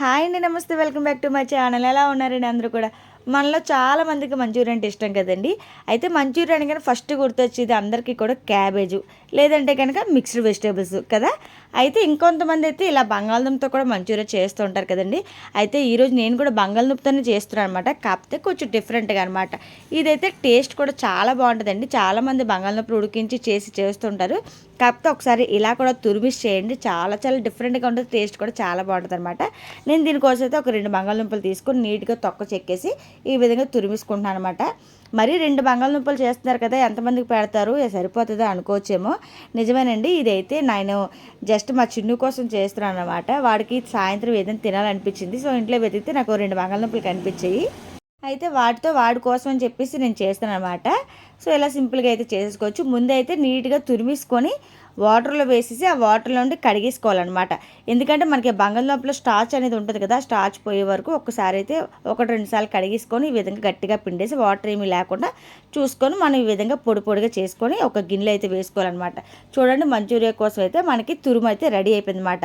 Hi అండి నమస్తే welcome back to my channel. ఎలా ఉన్నారండి అందరూ కూడా? మనలో చాలా మందికి మంచూరియా అంటే ఇష్టం కదండి. అయితే మంచూరియా అనగానే ఫస్ట్ గుర్తొచ్చేది అందరికీ కూడా క్యాబేజు లేదంటే కనుక మిక్స్డ్ వెజిటేబుల్స్ కదా. అయితే ఇంకొంతమంది అయితే ఇలా బంగాళదుంపతో కూడా మంచూరియా చేస్తూ ఉంటారు కదండి. అయితే ఈరోజు నేను కూడా బంగాళదుంపతోనే చేస్తున్నాను అనమాట కాకపోతే కొంచెం డిఫరెంట్గా అనమాట ఇదైతే టేస్ట్ కూడా చాలా బాగుంటుందండి. చాలామంది బంగాళదుంపలు ఉడికించి చేసి చేస్తుంటారు కాకపోతే ఒకసారి ఇలా కూడా తురిమిస్ చేయండి. చాలా చాలా డిఫరెంట్గా ఉంటుంది. టేస్ట్ కూడా చాలా బాగుంటుంది అనమాట నేను దీనికోసం అయితే ఒక రెండు బంగాళదుంపలు తీసుకొని నీట్గా తొక్క చెక్కేసి ఈ విధంగా తురిమిసుకుంటున్నాను అనమాట మరి రెండు బంగాళదుంపలు చేస్తున్నారు కదా ఎంతమందికి పెడతారు? సరిపోతుందో అనుకోవచ్చేమో. నిజమేనండి ఇదైతే నేను జస్ట్ మా చిన్ను కోసం చేస్తున్నాను అనమాట వాడికి సాయంత్రం ఏదైనా తినాలనిపించింది. సో ఇంట్లో వెతికితే నాకు రెండు బంగాళదుంపలు కనిపించాయి. అయితే వాటితో వాడి కోసం అని చెప్పేసి నేను చేస్తాను అనమాట సో ఇలా సింపుల్గా అయితే చేసేసుకోవచ్చు. ముందైతే అయితే నీట్గా తురిమేసుకొని వాటర్లో వేసేసి ఆ వాటర్లో ఉండి కడిగేసుకోవాలన్నమాట. ఎందుకంటే మనకి బంగాళదుంపలో స్టార్చ్ అనేది ఉంటుంది కదా స్టార్చ్ పోయే వరకు ఒకసారి అయితే ఒకటి రెండు సార్లు కడిగేసుకొని ఈ విధంగా గట్టిగా పిండేసి వాటర్ ఏమీ లేకుండా చూసుకొని మనం ఈ విధంగా పొడి పొడిగా చేసుకొని ఒక గిన్నెలో అయితే వేసుకోవాలన్నమాట. చూడండి మంచూరియా కోసం అయితే మనకి తురుము అయితే రెడీ అయిపోయింది అనమాట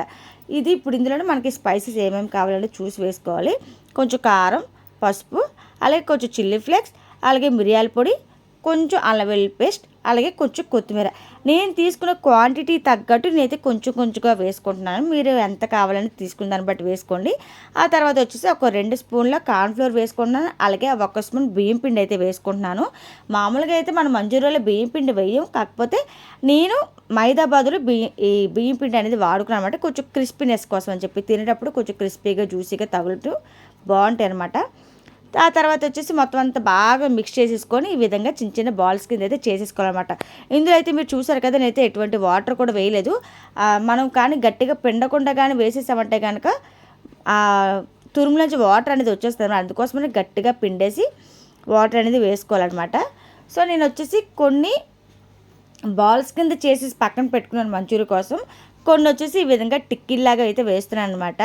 ఇది ఇప్పుడు ఇందులోనే మనకి స్పైసెస్ ఏమేమి కావాలంటే చూసి వేసుకోవాలి. కొంచెం కారం పసుపు అలాగే కొంచెం చిల్లీ ఫ్లేక్స్ అలాగే మిరియాల పొడి కొంచెం అల్లం వెల్లుల్లి పేస్ట్ అలాగే కొంచెం కొత్తిమీర. నేను తీసుకున్న క్వాంటిటీ తగ్గట్టు నేనైతే కొంచెం కొంచెంగా వేసుకుంటున్నాను. మీరు ఎంత కావాలని తీసుకున్న దాన్ని బట్టి వేసుకోండి. ఆ తర్వాత వచ్చేసి ఒక రెండు స్పూన్ల కార్న్ఫ్లోర్ వేసుకుంటున్నాను. అలాగే ఒక స్పూన్ బియ్యం పిండి అయితే వేసుకుంటున్నాను. మామూలుగా అయితే మనం మంజూరులో బియ్యం పిండి వేయం. కాకపోతే నేను మైదా బదులు బియ్యం ఈ బియ్యం పిండి అనేది వాడుకున్నాను అనమాట కొంచెం క్రిస్పీనెస్ కోసం అని చెప్పి తినేటప్పుడు కొంచెం క్రిస్పీగా జ్యూసీగా తగులుతూ బాగుంటాయి అనమాట ఆ తర్వాత వచ్చేసి మొత్తం అంతా బాగా మిక్స్ చేసేసుకొని ఈ విధంగా చిన్న చిన్న బాల్స్ కింద అయితే చేసేసుకోవాలన్నమాట. ఇందులో అయితే మీరు చూసారు కదా నేనైతే ఎటువంటి వాటర్ కూడా వేయలేదు. మనం కానీ గట్టిగా పిండకుండా కానీ వేసేసామంటే కనుక తురుము నుంచి వాటర్ అనేది వచ్చేస్తుంది అందుకోసమని గట్టిగా పిండేసి వాటర్ అనేది వేసుకోవాలన్నమాట. సో నేను వచ్చేసి కొన్ని బాల్స్ కింద చేసేసి పక్కన పెట్టుకున్నాను మంచూరి కోసం. కొన్ని వచ్చేసి ఈ విధంగా టిక్కిల్లాగా అయితే వేస్తున్నాను అనమాట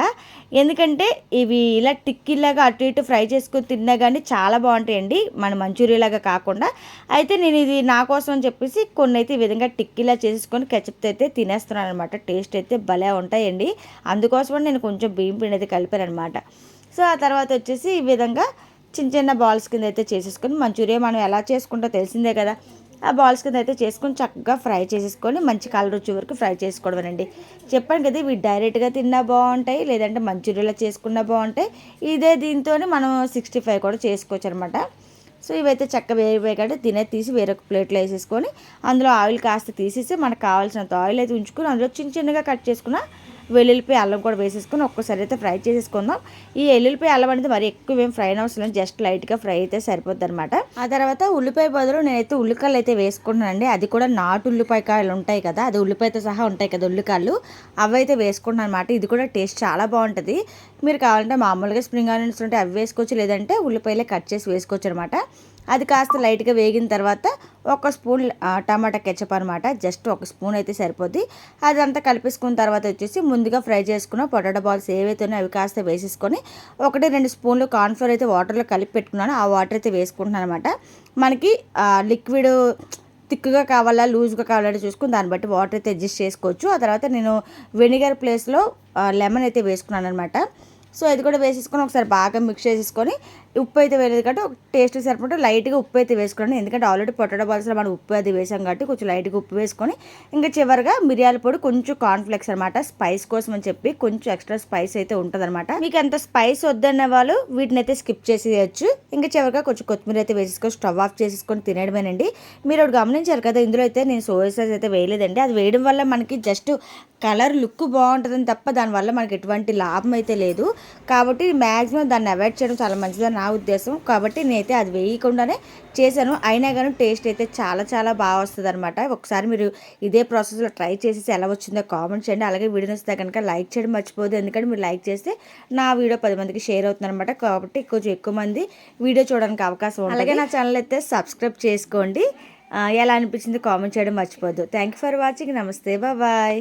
ఎందుకంటే ఇవి ఇలా టిక్కిల్లాగా అటు ఇటు ఫ్రై చేసుకుని తిన్నా కానీ చాలా బాగుంటాయండి మన మంచూరియాలాగా కాకుండా. అయితే నేను ఇది నా కోసం అని చెప్పేసి కొన్ని అయితే ఈ విధంగా టిక్కిలా చేసుకొని కెచప్తో అయితే తినేస్తున్నాను అనమాట టేస్ట్ అయితే భలే ఉంటాయండి. అందుకోసం నేను కొంచెం బియ్యం పిండి అయితే కలిపాను అనమాట సో ఆ తర్వాత వచ్చేసి ఈ విధంగా చిన్న చిన్న బాల్స్ కింద అయితే చేసేసుకొని మంచూరియా మనం ఎలా చేసుకుంటో తెలిసిందే కదా. ఆ బాల్స్ కింద అయితే చేసుకొని చక్కగా ఫ్రై చేసేసుకొని మంచి కలర్ వచ్చే వరకు ఫ్రై చేసుకోవడమేనండి. చెప్పాను కదా ఇవి డైరెక్ట్గా తిన్నా బాగుంటాయి లేదంటే మంచూరియాలో చేసుకున్నా బాగుంటాయి. ఇదే దీంతో మనం సిక్స్టీ ఫైవ్ కూడా చేసుకోవచ్చు అనమాట సో ఇవైతే చక్క వేరు వేయకుండా తినే తీసి వేరొక ప్లేట్లో వేసేసుకొని అందులో ఆయిల్ కాస్త తీసేసి మనకు కావాల్సినంత ఆయిల్ అయితే ఉంచుకొని అందులో చిన్న చిన్నగా కట్ చేసుకున్న వెల్లుల్లిపాయ అల్లం కూడా వేసేసుకొని ఒక్కసారి అయితే ఫ్రై చేసేసుకుందాం. ఈ ఎల్లుల్లిపాయ అల్లం అనేది మరి ఎక్కువ ఏం ఫ్రై అవసరం జస్ట్ లైట్గా ఫ్రై అయితే సరిపోద్ది అనమాట ఆ తర్వాత ఉల్లిపాయ బదులు నేనైతే ఉల్లికాయలు అయితే వేసుకుంటున్నానండి. అది కూడా నాటు ఉల్లిపాయ కాయలు ఉంటాయి కదా అది ఉల్లిపాయతో సహా ఉంటాయి కదా ఉల్లికాయలు అవి అయితే వేసుకుంటున్నాను అనమాట ఇది కూడా టేస్ట్ చాలా బాగుంటుంది. మీరు కావాలంటే మామూలుగా స్ప్రింగ్ ఆనియన్స్ ఉంటే అవి వేసుకోవచ్చు లేదంటే ఉల్లిపాయలే కట్ చేసి వేసుకోవచ్చు అనమాట అది కాస్త లైట్గా వేగిన తర్వాత ఒక స్పూన్ టమాటా కెచప్ అనమాట జస్ట్ ఒక స్పూన్ అయితే సరిపోద్ది. అదంతా కలిపేసుకున్న తర్వాత వచ్చేసి ముందుగా ఫ్రై చేసుకున్న పొటాటో బాల్స్ ఏవైతే ఉన్నాయో అవి కాస్త వేసేసుకొని ఒకటి రెండు స్పూన్లు కార్న్ఫ్లోర్ అయితే వాటర్లో కలిపి పెట్టుకున్నాను. ఆ వాటర్ అయితే వేసుకుంటున్నాను అనమాట మనకి లిక్విడ్ థిక్గా కావాలా లూజ్గా కావాలంటే చూసుకుని దాన్ని బట్టి వాటర్ అయితే అడ్జస్ట్ చేసుకోవచ్చు. ఆ తర్వాత నేను వెనిగర్ ప్లేస్లో లెమన్ అయితే వేసుకున్నాను అనమాట సో అది కూడా వేసేసుకొని ఒకసారి బాగా మిక్స్ చేసేసుకొని ఉప్పు అయితే వేయలేదు కాబట్టి ఒక టేస్ట్ సరిపడే లైట్గా ఉప్పు అయితే వేసుకోండి ఎందుకంటే ఆల్రెడీ పొటాటో బాల్స్లో మనం ఉప్పు అది వేసాం కాబట్టి కొంచెం లైట్గా ఉప్పు వేసుకొని ఇంకా చివరిగా మిరియాల పొడి కొంచెం కార్న్ఫ్లెక్స్ అనమాట స్పైస్ కోసం అని చెప్పి కొంచెం ఎక్స్ట్రా స్పైస్ అయితే ఉంటుందన్నమాట. మీకు ఎంత స్పైస్ వద్దన్న వాళ్ళు వీటిని అయితే స్కిప్ చేసేయచ్చు. ఇంకా చివరిగా కొంచెం కొత్తిమీర అయితే వేసేసుకొని స్టవ్ ఆఫ్ చేసేసుకొని తినేయడమేనండి. మీరు ఒకటి గమనించారు కదా ఇందులో అయితే నేను సోయా సాస్ అయితే వేయలేదండి. అది వేయడం వల్ల మనకి జస్ట్ కలర్ లుక్ బాగుంటుందని తప్ప దానివల్ల మనకి ఎటువంటి లాభం అయితే లేదు. కాబట్టి మ్యాక్సిమం దాన్ని అవాయిడ్ చేయడం చాలా మంచిదని నా ఉద్దేశం. కాబట్టి నేనైతే అది వేయకుండానే చేశాను. అయినా కానీ టేస్ట్ అయితే చాలా చాలా బాగా వస్తుంది అనమాట ఒకసారి మీరు ఇదే ప్రాసెస్లో ట్రై చేసేసి ఎలా వచ్చిందో కామెంట్ చేయండి. అలాగే వీడియో వస్తే కనుక లైక్ చేయడం మర్చిపోదు ఎందుకంటే మీరు లైక్ చేస్తే నా వీడియో పది మందికి షేర్ అవుతుంది అనమాట కాబట్టి కొంచెం ఎక్కువ మంది వీడియో చూడడానికి అవకాశం ఉంది అలాగే నా ఛానల్ అయితే సబ్స్క్రైబ్ చేసుకోండి. ఎలా అనిపించింది కామెంట్ చేయడం మర్చిపోద్దు థ్యాంక్ యూ ఫర్ వాచింగ్. నమస్తే. బాయ్.